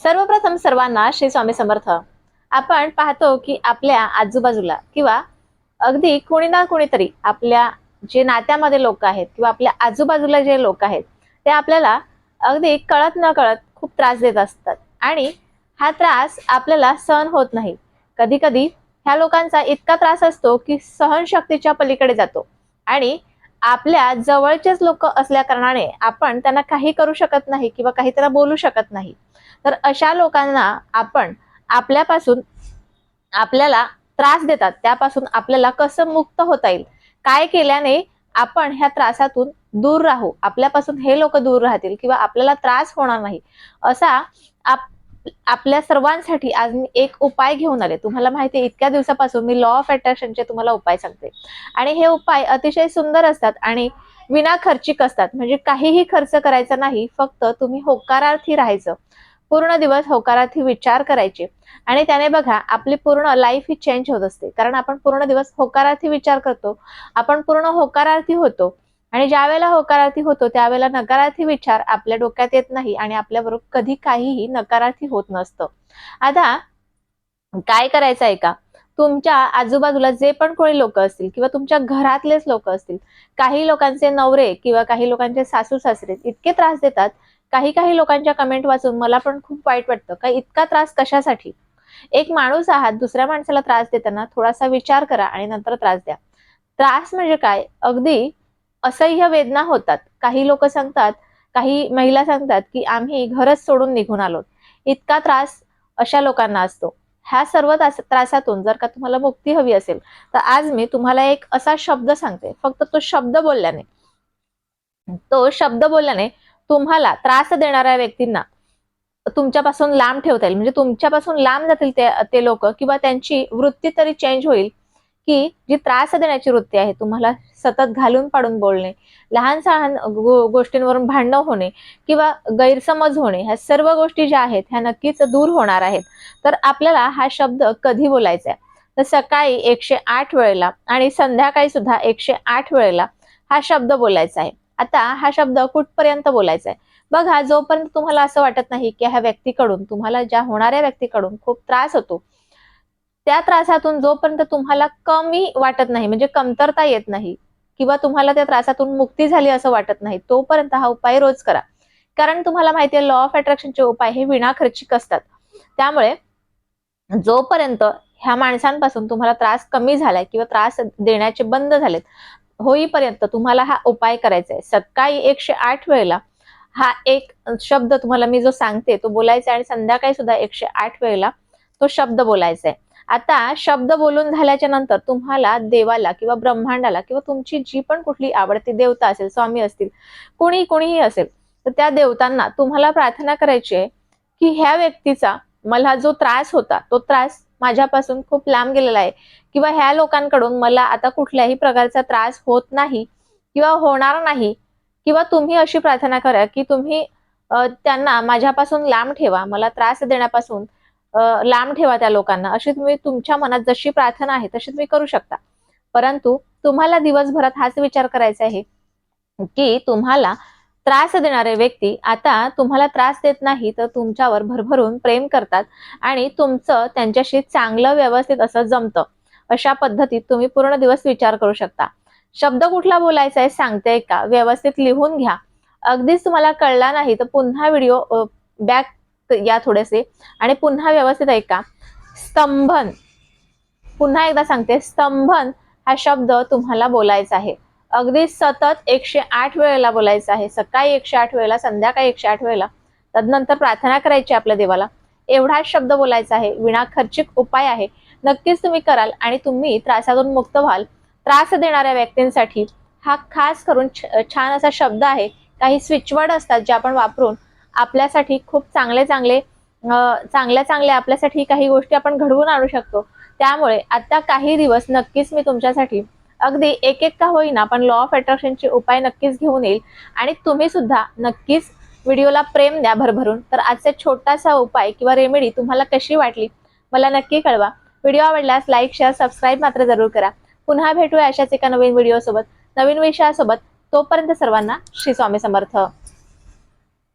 सर्वप्रथम सर्वांना श्री स्वामी समर्थ. आपण पाहतो की आपल्या आजूबाजूला किंवा अगदी कोणी ना कोणीतरी आपल्या जे नात्यामध्ये लोक आहेत किंवा आपल्या आजूबाजूला जे लोक आहेत ते आपल्याला अगदी कळत न कळत खूप त्रास देत असतात. आणि हा त्रास आपल्याला सहन होत नाही. कधी कधी ह्या लोकांचा इतका त्रास असतो की सहनशक्तीच्या पलीकडे जातो. आणि आपल्या जवळचेच लोक असल्या कारणाने आपण त्यांना काही करू शकत नाही किंवा काही त्यांना बोलू शकत नाही. तर अशा लोकांना आपण आपल्यापासून आपल्याला त्रास देतात त्यापासून आपल्याला कसं मुक्त होता येईल? काय केल्याने आपण ह्या त्रासातून दूर राहू? आपल्यापासून हे लोक दूर राहतील किंवा आपल्याला त्रास होणार नाही? असा आप आपल्या सर्वांसाठी आज मी एक उपाय घेऊन आले. तुम्हाला माहिती आहे इतक्या दिवसापासून मी लॉ ऑफ अट्रॅक्शनचे तुम्हाला उपाय सांगते. आणि हे उपाय अतिशय सुंदर असतात आणि विना खर्चिक असतात. म्हणजे काहीही खर्च करायचा नाही फक्त तुम्ही होकारार्थी राहायचं. पूर्ण दिवस होकारार्थी विचार करायचे. आणि त्याने बघा आपली पूर्ण लाईफ ही चेंज होत असते. कारण आपण पूर्ण दिवस होकारार्थी विचार करतो. आपण पूर्ण होकारार्थी होतो. आणि ज्या वेळेला होकारार्थी होतो त्यावेळेला नकारार्थी विचार आपल्या डोक्यात येत नाही आणि आपल्याबरोबर कधी काहीही नकारार्थी होत नसतं. आता काय करायचं आहे का? तुमच्या आजूबाजूला जे पण कोणी लोक असतील किंवा तुमच्या घरातलेच लोक असतील काही लोकांचे नवरे किंवा काही लोकांचे सासू सासरे इतके त्रास देतात काही काही लोकांच्या कमेंट वाचून मला पण खूप वाईट वाटतं. का इतका त्रास कशासाठी? एक माणूस आहात दुसऱ्या माणसाला त्रास देताना थोडासा विचार करा आणि नंतर त्रास द्या. त्रास म्हणजे काय? अगदी असह्य वेदना होतात. काही लोक सांगतात काही महिला सांगतात की आम्ही घरच सोडून निघून आलो इतका त्रास अशा लोकांना असतो. ह्या सर्व त्रासातून जर का तुम्हाला मुक्ती हवी असेल तर आज मी तुम्हाला एक असा शब्द सांगते. फक्त तो शब्द बोलल्याने. तो शब्द बोलल्याने तुम्हाला त्रास देणाऱ्या व्यक्तींना तुमच्यापासून लांब ठेवता येईल. म्हणजे तुमच्यापासून लांब जातील ते ते लोक किंवा त्यांची वृत्ती तरी चेंज होईल. की जी त्रास देण्याची वृत्ती आहे तुम्हाला सतत घालून पाडून बोलणे लहान सहान गो- गोष्टींवरून भांडणं होणे किंवा गैरसमज होणे ह्या सर्व गोष्टी ज्या आहेत ह्या नक्कीच दूर होणार आहेत. तर आपल्याला हा शब्द कधी बोलायचा आहे? तर सकाळी एकशे आठ वेळेला आणि संध्याकाळी सुद्धा एकशे आठ वेळेला हा शब्द बोलायचा आहे. आता हा शब्द कुठपर्यंत बोलायचा आहे? बघा जोपर्यंत तुम्हाला असं वाटत नाही की ह्या व्यक्तीकडून तुम्हाला ज्या होणाऱ्या व्यक्तीकडून खूप त्रास होतो त्या त्रासातून जोपर्यंत तुम्हाला कमी वाटत नाही म्हणजे कमतरता येत नाही किंवा तुम्हाला त्या त्रासातून मुक्ती झाली असं वाटत नाही तोपर्यंत हा उपाय रोज करा. कारण तुम्हाला माहिती आहे लॉ ऑफ अट्रॅक्शनचे उपाय हे विनाखर्चिक असतात. त्यामुळे जोपर्यंत ह्या माणसांपासून तुम्हाला त्रास कमी झालाय किंवा त्रास देण्याचे बंद झालेत होईपर्यंत तुम्हाला हा उपाय करायचा आहे सकाळी एकशे आठ वेळेला हा एक शब्द तुम्हाला मी जो सांगते तो बोलायचा आहे आणि संध्याकाळी सुद्धा एकशे आठ वेळेला तो शब्द बोलायचा आहे आता शब्द बोलून झाल्याच्यानंतर तुम्हाला देवाला किंवा ब्रह्मांडाला किंवा तुमची जी पण कुठली आवडती देवता असेल स्वामी असतील कोणी कोणीही असेल तर त्या देवतांना तुम्हाला प्रार्थना करायची आहे की ह्या व्यक्तीचा मला जो त्रास होता तो त्रास माझ्यापासून खूप लांब गेलेला आहे किंवा ह्या लोकांकडून मला आता कुठल्याही प्रकारचा त्रास होत नाही किंवा होणार नाही किंवा तुम्ही अशी प्रार्थना करा की तुम्ही त्यांना माझ्यापासून लांब ठेवा मला त्रास देण्यापासून लांब ठेवा त्या लोकांना. अशी तुम्ही तुमच्या मनात जशी प्रार्थना आहे तशी तुम्ही करू शकता. परंतु तुम्हाला दिवसभरात हाच विचार करायचा आहे की तुम्हाला त्रास देणारे व्यक्ती आता तुम्हाला त्रास देत नाही तर तुमच्यावर भरभरून प्रेम करतात आणि तुमचं त्यांच्याशी चांगलं व्यवस्थित असं जमतं. अशा पद्धतीत तुम्ही पूर्ण दिवस विचार करू शकता. शब्द कुठला बोलायचा आहे सांगते का? व्यवस्थित लिहून घ्या. अगदीच तुम्हाला कळला नाही तर पुन्हा व्हिडिओ बॅक या थोडेसे. आणि पुन्हा व्यवस्थित ऐका. स्तंभन. पुन्हा एकदा सांगते. स्तंभन हा शब्द तुम्हाला बोलायचा आहे. अगदी सतत एकशे आठ वेळेला बोलायचं आहे. सकाळी एकशे आठ वेळेला संध्याकाळी एकशे आठ वेळेला. तदनंतर प्रार्थना करायची आपल्या देवाला. एवढा शब्द बोलायचा आहे. विनाखर्चिक उपाय आहे. नक्कीच तुम्ही कराल आणि तुम्ही त्रासातून मुक्त व्हाल. त्रास देणाऱ्या व्यक्तींसाठी हा खास करून छान असा शब्द आहे. काही स्विचवर्ड असतात जे आपण वापरून आपल्यासाठी खूप चांगले चांगले चांगल्या चांगल्या आपल्यासाठी काही गोष्टी आपण घडवून आणू शकतो. त्यामुळे आता काही दिवस नक्कीच मी तुमच्यासाठी अगदी एक एक का होईना पण लॉ ऑफ अट्रॅक्शनचे उपाय नक्कीच घेऊन येईल. आणि तुम्ही सुद्धा नक्कीच व्हिडिओला प्रेम द्या भरभरून. तर आजचा छोटासा उपाय किंवा रेमेडी तुम्हाला कशी वाटली मला नक्की कळवा. व्हिडिओ आवडल्यास लाईक शेअर सबस्क्राईब मात्र जरूर करा. पुन्हा भेटूया अशाच एका नवीन व्हिडिओसोबत. नवीन विषयासोबत तोपर्यंत सर्वांना श्री स्वामी समर्थ.